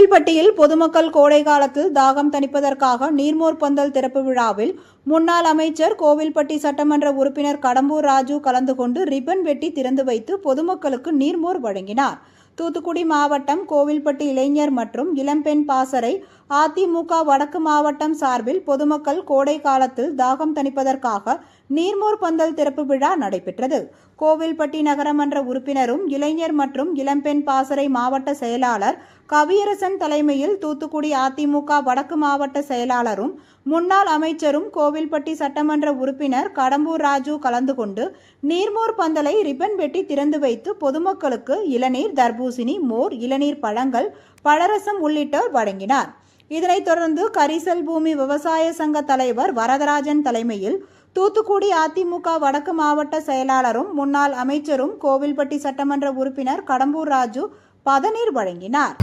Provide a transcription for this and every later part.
கோவில்பட்டியில் பொதுமக்கள் கோடை காலத்தில் தாகம் தணிப்பதற்காக நீர்மோர் பந்தல் திறப்பு விழாவில் முன்னாள் அமைச்சர் கோவில்பட்டி சட்டமன்ற உறுப்பினர் கடம்பூர் ராஜு கலந்து கொண்டு ரிப்பன் வெட்டி திறந்து வைத்து பொதுமக்களுக்கு நீர்மோர் வழங்கினார். தூத்துக்குடி மாவட்டம் கோவில்பட்டி இளைஞர் மற்றும் இளம்பெண் பாசறை அதிமுக வடக்கு மாவட்டம் சார்பில் பொதுமக்கள் கோடை காலத்தில் தாகம் தணிப்பதற்காக நீர்மோர் பந்தல் திறப்பு விழா நடைபெற்றது. கோவில்பட்டி நகரமன்ற உறுப்பினரும் இளைஞர் மற்றும் இளம்பெண் பாசறை மாவட்ட செயலாளர் கவியரசன் தலைமையில் தூத்துக்குடி அதிமுக வடக்கு மாவட்ட செயலாளரும் முன்னாள் அமைச்சரும் கோவில்பட்டி சட்டமன்ற உறுப்பினர் கடம்பூர் ராஜு கலந்து கொண்டு நீர்மோர் பந்தலை ரிப்பன் வெட்டி திறந்து வைத்து பொதுமக்களுக்கு இளநீர் தர்பூசணி மோர் இளநீர் பழங்கள் பழரசம் உள்ளிட்டோர் வழங்கினார் இதனைத் தொடர்ந்து கரிசல் பூமி விவசாய சங்க தலைவர் வரதராஜன் தலைமையில் தூத்துக்குடி அதிமுக வடக்கு மாவட்ட செயலாளரும் முன்னாள் அமைச்சரும் கோவில்பட்டி சட்டமன்ற உறுப்பினர் கடம்பூர் ராஜு பதநீர் வழங்கினார்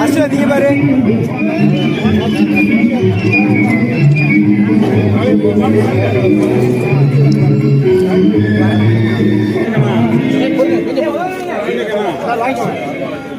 அர்ஷா நீங்க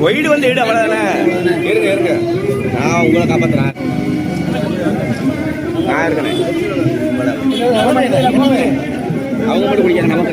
ஒயிடு வந்து இடு அவ்வளோதானே இருங்க இருங்க. நான் உங்களை காப்பாத்துறேன். நான் இருக்கேன். அவங்க மட்டும் குடிக்கிறேன் நமக்கு.